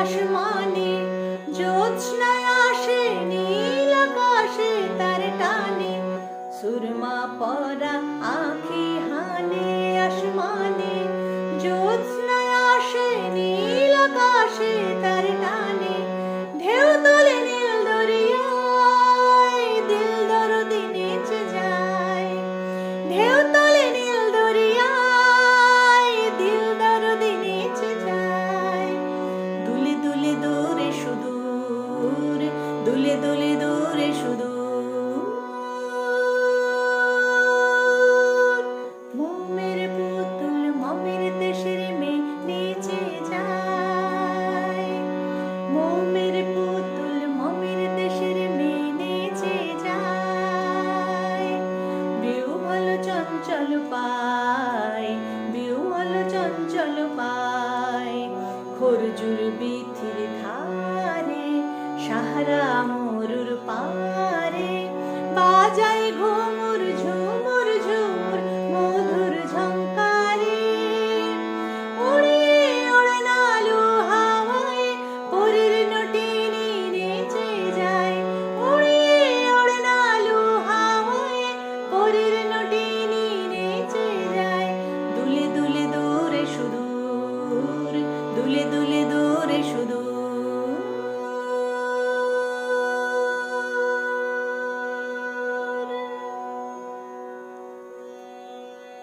আসমানে জ্যোৎস্নায় আসে নীল আকাশে তার টানে। সুরমা পরা আখি হানে আসমানে, জ্যোৎস্নায় আসে নীল আকাশে তার টানে। বিহল চঞ্চল পায় বিহল চঞ্চল পায় খরজুর বিথির ধারে সাহারা মরুর পারে। বাজায় ঘো les deux les